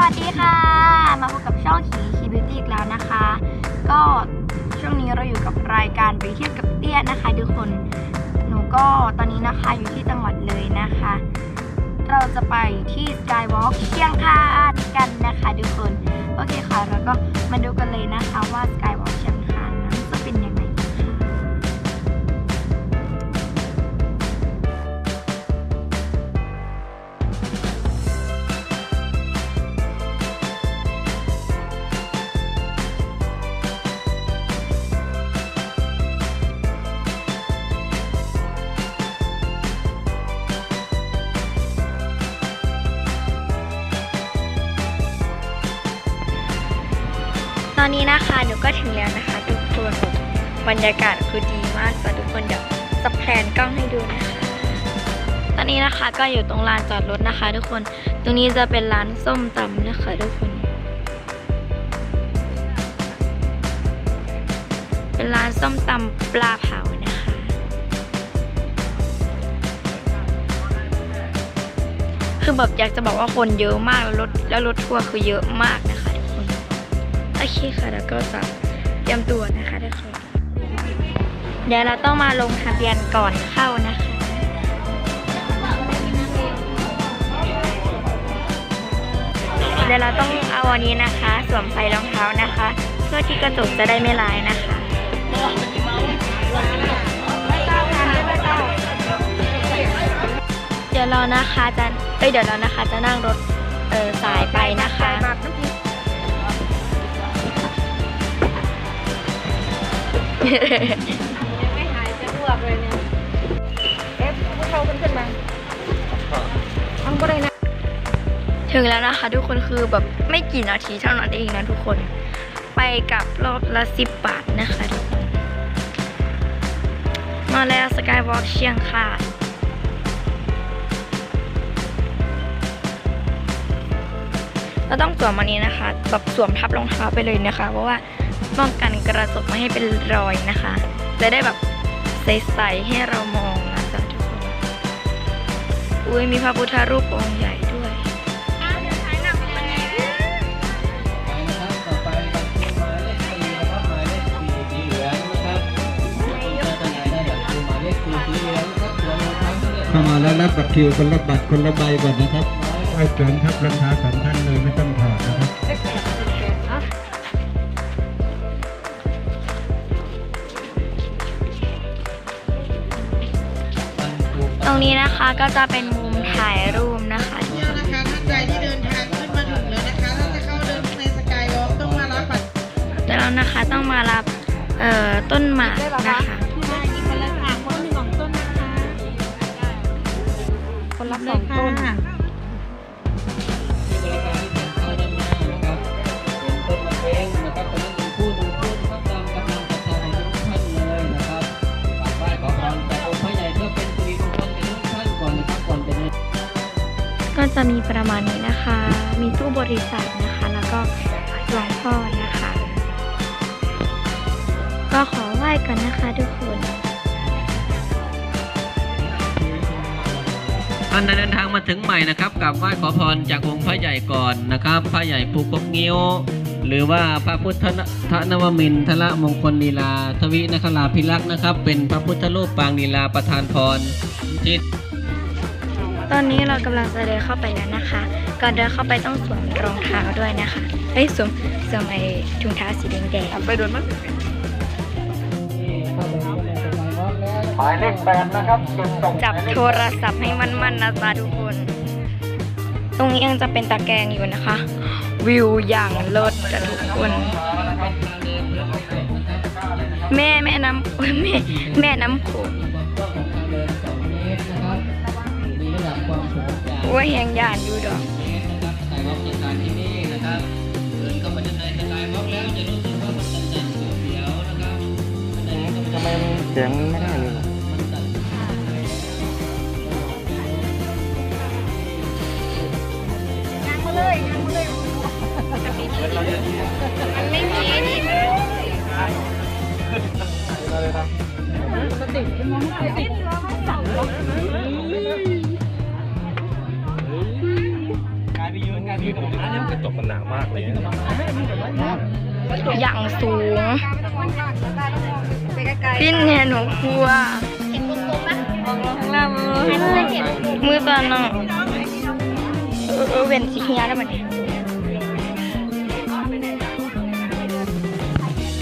วัสดีค่ะ มาพบกับช่องขีคีบิวตี้อีกแล้วนะคะ ก็ช่วงนี้เราอยู่กับรายการไปเที่ยวกับเตี้ยนะคะทุกคนหนูก็ตอนนี้นะคะอยู่ที่จังหวัดเลยนะคะ เราจะไปที่ Skywalk เชียงคาน ตอนนี้นะคะหนูก็ถึงแล้วนะคะ ทุกคนบรรยากาศคือดีมากจ้ะทุกคนเดี๋ยวจะแพลนกล้องให้ดูนะคะ ตอนนี้นะคะก็อยู่ตรงลานจอดรถนะคะ ทุกคนตรงนี้จะเป็นร้านส้มตำนะคะ ทุกคน เป็นร้านส้มตำปลาเผานะคะ คือแบบอยากจะบอกว่าคนเยอะมากแล้วรถแล้วรถทัวร์คือเยอะมากนะคะ โอเคค่ะแล้วก็จะเตรียมตัวนะคะทุกคนเดี๋ยวเราต้องมาลงทะเบียนก่อนเข้านะคะเดี๋ยวเราต้องเอาอันนี้นะคะ สวมใส่รองเท้านะคะ เพื่อที่กระจกจะได้ไม่ลายนะคะเดี๋ยวเรานะคะจะเอ้ยเดี๋ยวเรานะคะจะนั่งรถเออสายไป นะคะไม่หายจะอ้วกเลยเนี่ย เอฟพวกเขาขึ้นขึ้นมาเอาก็ได้นะ ถึงแล้วนะคะ ทุกคนคือแบบไม่กี่นาทีเท่านั้นเองนะทุกคน ไปกับรอบละสิบบาทนะคะทุกคนมาแล้วสกายวอล์กเชียงคานเราต้องสวมอันนี้นะคะ แบบสวมทับรองเท้าไปเลยนะคะ เพราะว่า ป้องกันกระจกไม่ให้เป็นรอยนะคะ จะได้แบบใสๆให้เรามองนะจ๊ะทุกคนอุ้ยมีพระพุทธรูปองค์ใหญ่ด้วยไปนะครับต่อไปบัตรคิวหมายเลขสี่นะครับหมายเลขสี่สีเหลืองนะครับจะจำหน่ายได้บัตรคิวหมายเลขสี่สีเหลืองนะครับส่วนรองเท้าที่เลือกเข้ามาแล้วรับบัตรคิวคนละบัตรคนละใบก่อนนะครับไอ้เกินครับราคาสองท่านเลยไม่ต้อง นี้นะคะก็จะเป็นมุมถ่ายรูปนะคะ เที่ยวนะคะท่านใดที่เดินทางขึ้นมาถึงแล้วนะคะถ้าจะเข้าเดินในสกายวอล์กต้องมารับบัตรเดี๋ยวเรานะคะต้องมารับเอ่อต้นหมากนะคะได้กี่คนละค่ะคนละสองต้นนะคะ มีประมาณนี้นะคะ มีตู้บริจาคนะคะ แล้วก็หลวงพ่อนะคะ ก็ขอไหว้กันนะคะทุกคนท่านใดเดินทางมาถึงใหม่นะครับกราบไหว้ขอพรจากองค์พระใหญ่ก่อนนะครับพระใหญ่ภูกกงิ้วหรือว่าพระพุทธนทนวมินทรมงคลลีลา ทวินคราภิลักษ์นะครับ เป็นพระพุทธรูปปางลีลาประธานพรที่ ตอนนี้เรากำลังจะเดินเข้าไปแล้วนะคะ ก่อนเดินเข้าไปต้องสวมรองเท้าด้วยนะคะเอ้ยสวมสวมไอ้ถุงเท้าสีแดงๆไปโดนมั้งหมายเลขแปดนะครับจุดส่งจับโทรศัพท์ให้มั่นๆนะจ๊ะทุกคน ตรงนี้ยังจะเป็นตะแกรงอยู่นะคะ วิวอย่างเลิศจ้ะทุกคน แม่แม่น้ำโอ้ยแม่แม่น้ำโขง ความสูงจากว่าแหงยานอยู่ดอกเมตรนะครับสายวอล์กจัดการที่นี่นะครับเดินเข้ามาด้านในสกายวอล์กแล้วจะรู้สึกว่ามันสั่นๆเสียวๆนะครับทำไมมันเสียงไม่ได้เลยมันสั่นมันไม่มีนี่กายไปยืนกายไปยืนกับผมนะ กระจกมันหนามากเลยนะอย่างสูงไปไกลพี่เนี่ยหนูกลัวๆมองลงข้างล่างมือมือตอนน่ะเออเออเว้นสีเฮียแล้วมัน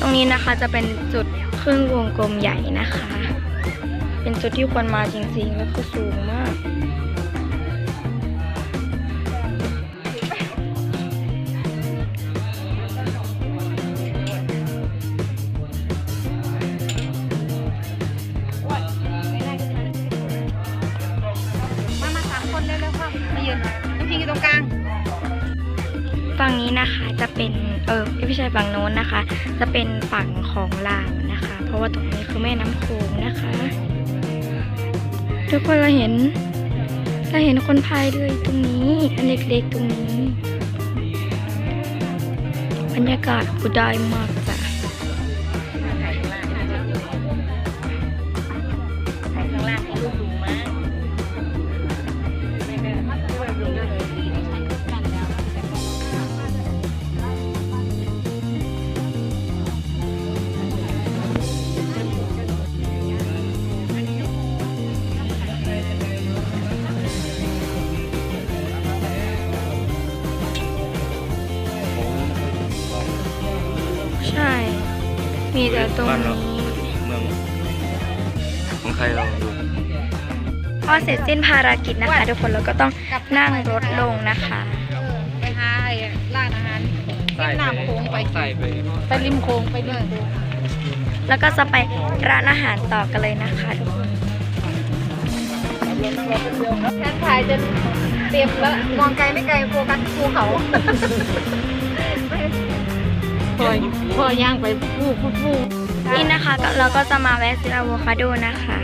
ตรงนี้นะคะจะเป็นจุดครึ่งวงกลมใหญ่นะคะ เป็นจุดที่ควรมาจริงๆ แล้วคือสูงมาก ฝั่งนี้นะคะจะเป็นเออไม่ใช่ฝั่งโน้นนะคะ จะเป็นฝั่งของลาวนะคะ เพราะว่าตรงนี้คือแม่น้ำโขงนะคะ ทุกคนเราเห็นเราเห็นคนพายเรือยตรงนี้อันเล็กๆตรงนี้ บรรยากาศกูได้มากจ้ะ มีแต่ตรงบ้านเรานี้เมืองของไทยเราดูพอเสร็จสิ้นภารกิจนะคะทุกคนเราก็ต้องนั่งรถลงนะคะ ไปหาไอ้ร้านอาหารริมน้ำโค้งไปใส่ไปไปริมโค้งไปริมโค้งแล้วก็จะไปร้านอาหารต่อกันเลยนะคะทุกคนแทนถ่ายจนเต็มแล้วมองไกลไม่ไกลโฟกัสภูเขา พอยพอย่างไปฟูฟูฟูนี่นะคะก็เราก็จะมาแวะซื้ออะโวคาโดนะคะ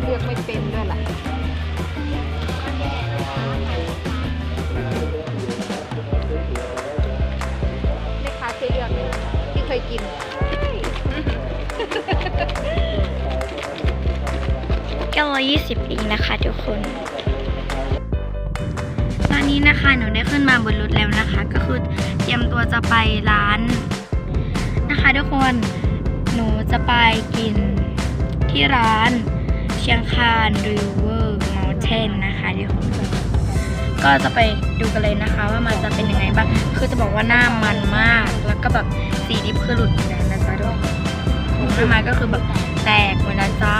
เลือกไม่เป็นด้วยล่ะแม่ค้าเคยเลือกที่เคยกินแก้วละยี่สิบเองนะคะทุกคนตอ นี้นะคะหนูได้ขึ้นมาบนรถแล้วนะคะ ก็คือเตรียมตัวจะไปร้านนะคะทุกคนหนูจะไปกินที่ร้านเชียงคานริเวอร์ม u ลเทนนะคะทุกคนก็จะไปดูกันเลยนะคะ ว่ามันจะเป็นยังไงบ้างคือจะบอกว่าหน้ามันมาก แล้วก็แบบสีดิบคือหลุดอยู่แล้วนะจ๊ะทุกคนผมหน้ามาก็คือแบบแตกหมดแล้วจ้า